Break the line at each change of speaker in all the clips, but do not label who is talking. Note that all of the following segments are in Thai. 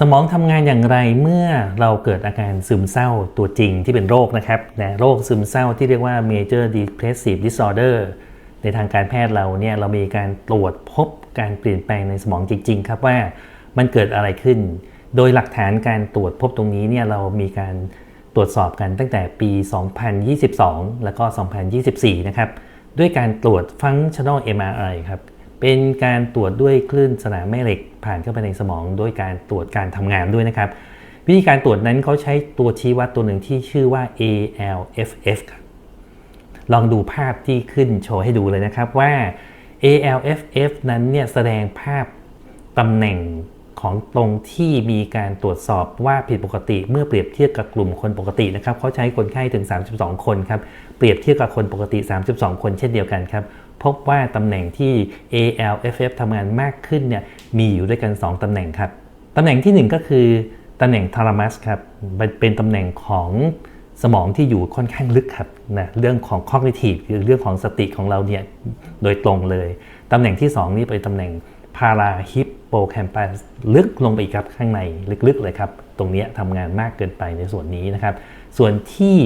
สมองทำงานอย่างไรเมื่อเราเกิดอาการซึมเศร้าตัวจริงที่เป็นโรคนะครับนะโรคซึมเศร้าที่เรียกว่า major depressive disorder ในทางการแพทย์เราเนี่ยเรามีการตรวจพบการเปลี่ยนแปลงในสมองจริง ๆ ครับว่ามันเกิดอะไรขึ้น โดยหลักฐานการตรวจพบตรงนี้เนี่ยเรามีการตรวจสอบกันตั้งแต่ปี 2022 แล้วก็ 2024 นะครับ ด้วยการตรวจ functional MRI ครับ เป็นการตรวจด้วยคลื่นสนามแม่เหล็ก ผ่านเข้าไปในสมองด้วยการตรวจการทำงานด้วยนะครับ วิธีการตรวจนั้นเขาใช้ตัวชี้วัดตัวหนึ่งที่ชื่อว่า ALFF ครับลองดูภาพที่ขึ้นโชว์ให้ดูเลยนะครับว่า ALFF นั้นเนี่ยแสดงภาพตำแหน่งของตรงที่มีการตรวจสอบว่าผิดปกติ เมื่อเปรียบเทียบกับกลุ่มคนปกตินะครับเขาใช้คนไข้ถึง 32 คนครับเปรียบเทียบกับคนปกติ 32 คนเช่นเดียวกันครับ พบว่าตำแหน่งที่ ALFF ทำงานมากขึ้นเนี่ยมีอยู่ด้วยกัน 2ตำแหน่งครับตำแหน่งที่ 1 ก็คือตำแหน่งทารามัสครับเป็นตำแหน่งของสมองที่อยู่ค่อนข้างลึกครับนะเรื่องของ cognitive คือเรื่องของสติของเราเนี่ยโดยตรงเลยตำแหน่งที่ 2 นี่เป็นตำแหน่ง para hippocampus ลึกลงไปอีกครับข้างในลึกๆเลยครับ ตรงนี้ทำงานมากเกินไปในส่วนนี้นะครับ ส่วนที่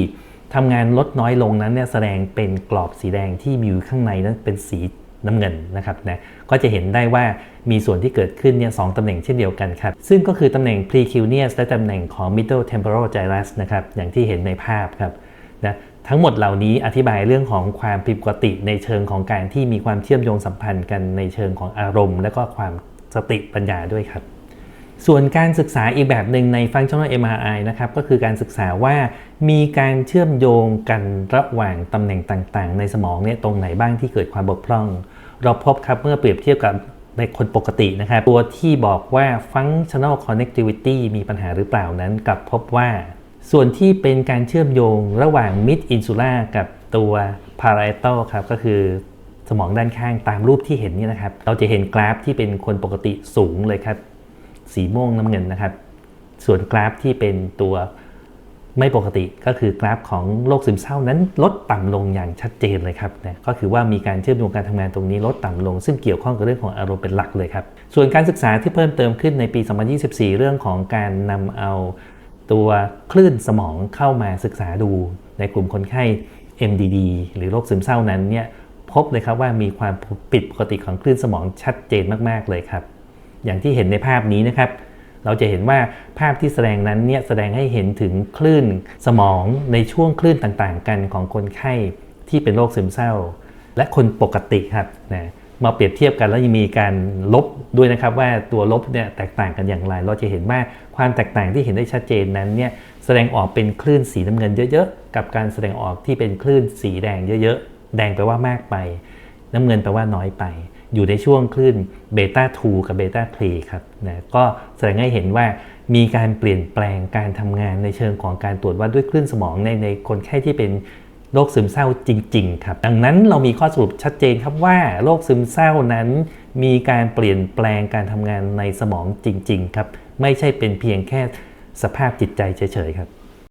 ทำงานลดน้อยลงนั้นเนี่ยแสดงเป็นกรอบสีแดงที่มีอยู่ข้างในนั้นเป็นสีน้ำเงินนะครับนะก็จะเห็นได้ว่ามีส่วนที่เกิดขึ้นเนี่ยสองตำแหน่งเช่นเดียวกันครับ ซึ่งก็คือตำแหน่ง precuneus และตำแหน่งของ middle temporal gyrus นะครับอย่างที่เห็นในภาพครับนะทั้งหมดเหล่านี้อธิบายเรื่องของความผิดปกติในเชิงของการที่มีความเชื่อมโยงสัมพันธ์กันในเชิงของอารมณ์ และก็ความสติปัญญาด้วยครับ ส่วนการศึกษาอีกแบบหนึ่งใน functional MRI นะครับก็คือการศึกษาว่ามีการเชื่อมโยงกันระหว่างตำแหน่งต่างๆ ในสมองเนี่ยตรงไหนบ้างที่เกิดความบกพร่อง เราพบครับเมื่อเปรียบเทียบกับในคนปกตินะครับ ตัวที่บอกว่า functional connectivity มีปัญหาหรือเปล่านั้นกลับพบว่า ส่วนที่เป็นการเชื่อมโยงระหว่าง mid insula กับตัว parietal ครับก็คือสมองด้านข้างตามรูปที่เห็นนี่นะครับ เราจะเห็นกราฟที่เป็นคนปกติสูงเลยครับ สีม่วงน้ำเงินนะครับ ส่วนกราฟที่เป็นตัวไม่ปกติก็คือกราฟของโรคซึมเศร้านั้นลดต่ำลงอย่างชัดเจนเลยครับนะก็คือว่ามีการเชื่อมโยงการทำงานตรงนี้ลดต่ำลง ซึ่งเกี่ยวข้องกับเรื่องของอารมณ์เป็นหลักเลยครับ ส่วนการศึกษาที่เพิ่มเติมขึ้นในปี 2024 เรื่องของการนำเอาตัวคลื่นสมองเข้ามาศึกษาดูในกลุ่มคนไข้ MDD หรือโรคซึมเศร้านั้นเนี่ยพบเลยครับว่ามีความผิดปกติของคลื่นสมองชัดเจนมาก ๆ เลยครับ อย่างที่เห็นในภาพนี้นะครับ เราจะเห็นว่าภาพที่แสดงนั้นเนี่ยแสดงให้เห็นถึงคลื่นสมองในช่วงคลื่นต่างๆ กันของคนไข้ที่เป็นโรคซึมเศร้า และคนปกติครับนะมาเปรียบเทียบกันแล้วยังมีการลบด้วยนะครับว่าตัวลบเนี่ยแตกต่างกันอย่างไร เราจะเห็นว่าความแตกต่างที่เห็นได้ชัดเจนนั้นเนี่ยแสดงออกเป็นคลื่นสีน้ำเงินเยอะๆ กับการแสดงออกที่เป็นคลื่นสีแดงเยอะๆ แดงแปลว่ามากไป น้ำเงินแปลว่าน้อยไป อยู่ในช่วงคลื่นเบต้า2กับเบต้า3ครับนะก็แสดงให้เห็นว่ามีการเปลี่ยนแปลงการทำงานในเชิงของการตรวจวัดด้วยคลื่นสมองในในคนไข้ที่เป็นโรคซึมเศร้าจริง ๆ ครับ ดังนั้นเรามีข้อสรุปชัดเจนครับว่าโรคซึมเศร้านั้นมีการเปลี่ยนแปลงการทำงานในสมองจริง ๆ ครับ ไม่ใช่เป็นเพียงแค่สภาพจิตใจเฉย ๆ ครับ